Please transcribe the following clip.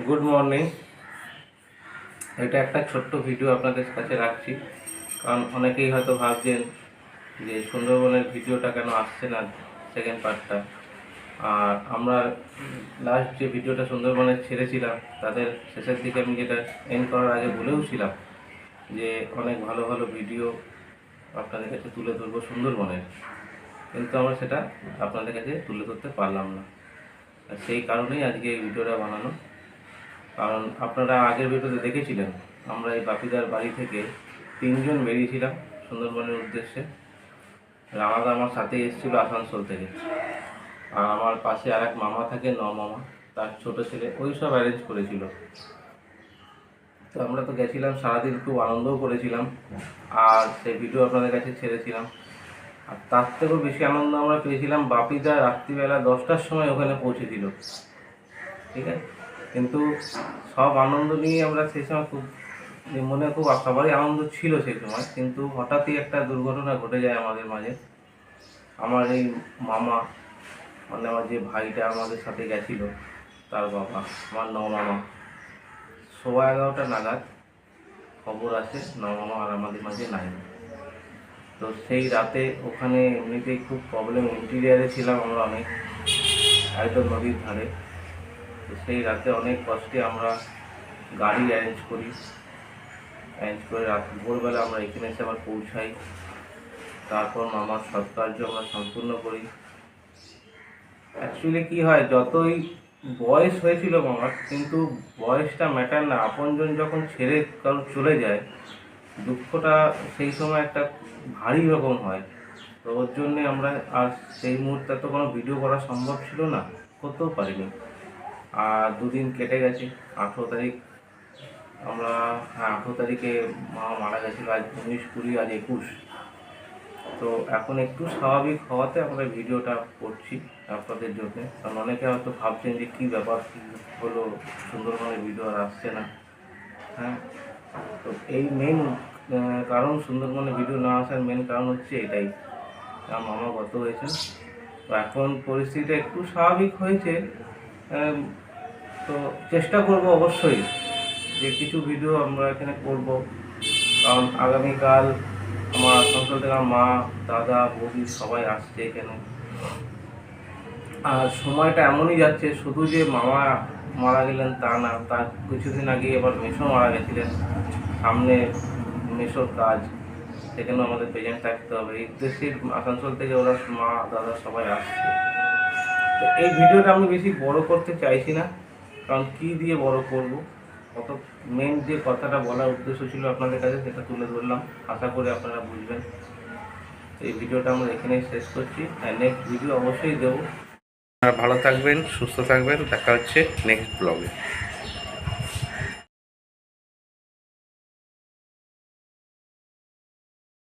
Good morning এটা একটা ছোট্ট ভিডিও আপনাদের কাছে রাখছি। কারণ অনেকেই হয়তো ভাবছেন যে সুন্দরবনের ভিডিওটা কেন আসছে না সেকেন্ড পার্টটা আর আমরা লাস্ট যে ভিডিওটা সুন্দরবনের ছেড়েছিলাম, তাদের শেষের দিকে আমি যেটা এন্ড করার আগে বলেও ছিলাম যে অনেক ভালো ভালো ভিডিও আপনাদের কাছে তুলে ধরবো সুন্দরবনের। কিন্তু আমরা সেটা আপনাদের কাছে তুলে ধরতে পারলাম না। সেই কারণেই আজকে এই ভিডিওটা বানানো কারণ আপনারা আগের ভিডিওতে দেখেছিলেন, আমরা এই বাপিদার বাড়ি থেকে তিনজন বেরিয়েছিলাম সুন্দরবনের উদ্দেশ্যে। রানাদা আমার সাথে এসেছিল আসানসোল থেকে। আর আমার পাশে আর এক মামা থাকে ন মামা তার ছোট ছেলে, ওই সব অ্যারেঞ্জ করেছিল। তো আমরা তো গেছিলাম, সারাদিন খুব আনন্দও করেছিলাম। আর সেই ভিডিও আপনাদের কাছে ছেড়েছিলাম। আর তার থেকেও বেশি আনন্দ আমরা পেয়েছিলাম বাপিদা রাত্রিবেলা দশটার সময় ওখানে পৌঁছে পৌঁছেছিল ঠিক আছে? কিন্তু সব আনন্দ নিয়ে আমরা সেই সময় খুব মনে খুব সবারই আনন্দ ছিল সেই সময়, কিন্তু হঠাৎই একটা দুর্ঘটনা ঘটে যায় আমাদের মাঝে। আমার এই মামা মানে আমার যে ভাইটা আমাদের সাথে গেছিল, তার বাবা, আমার ন মামা। সোয়া এগারোটা নাগাদ খবর আছে ন মামা আর আমাদের মাঝে নাই। তো সেই রাতে ওখানে এমনিতেই খুব প্রবলেম ইন্টিরিয়ারে ছিলাম আমরা অনেক, একদম নদীর ধারে। তো সেই রাতে অনেক কষ্টে আমরা গাড়ি অ্যারেঞ্জ করি। অ্যারেঞ্জ করে রাত ভোরবেলা আমরা এখানে এসে আবার পৌঁছাই। তারপর মামার সৎকার্য আমরা সম্পূর্ণ করি। অ্যাকচুয়ালি কি হয়, যতই বয়স হয়েছিল মামার, কিন্তু বয়সটা ম্যাটার না। আপনজন যখন ছেড়ে কারও চলে যায়, দুঃখটা সেই সময় একটা ভারী রকম হয়। তো ওর জন্যে আমরা আর সেই মুহূর্তে তো কোনো ভিডিও করা সম্ভব ছিল না। করতেও পারিনি। আর দুদিন কেটে গেছে, আঠেরো তারিখ। আমরা হ্যাঁ আঠেরো তারিখে মা মারা গেছিল, আজ উনিশ কুড়ি, আজ একুশ। তো এখন একটু স্বাভাবিক হওয়াতে আমরা ভিডিওটা করছি আপনাদের জন্য। কারণ অনেকে হয়তো ভাবছেন যে কী ব্যাপার, কী হলো, সুন্দরবনের ভিডিও আর আসছে না। হ্যাঁ তো এই মেন কারণ সুন্দরবনে ভিডিও না আসার মেন কারণ হচ্ছে এটাই। আমার মামা গত হয়েছে তো এখন পরিস্থিতিটা একটু স্বাভাবিক হয়েছে। তো চেষ্টা করব অবশ্যই যে কিছু ভিডিও আমরা এখানে করব। কারণ আগামীকাল আমার আসানসোল থেকে আমার মা, দাদা, বৌদি সবাই আসছে এখানে। আর সময়টা এমনই যাচ্ছে, শুধু যে মামা মারা গেলেন তা না, তার কিছুদিন আগে এবার মেসো মারা গেছিলেন। সামনে মেসোর কাজ, সেখানেও আমাদের প্রেজেন্ট থাকতে হবে। এই উদ্দেশ্যে আসানসোল থেকে ওরা মা, দাদা সবাই আসছে। এই ভিডিওটা আমি বেশি বড় করতে চাইছি না, কারণ কী দিয়ে বড় করব? কত মেন যে কথাটা বলার উদ্দেশ্য ছিল আপনাদের কাছে সেটা তুলে ধরলাম। আশা করি আপনারা বুঝবেন। তো এই ভিডিওটা আমরা এখানেই শেষ করছি। আর নেক্সট ভিডিও অবশ্যই দেবো। আপনারা ভালো থাকবেন, সুস্থ থাকবেন। দেখা হচ্ছে নেক্সট ব্লগে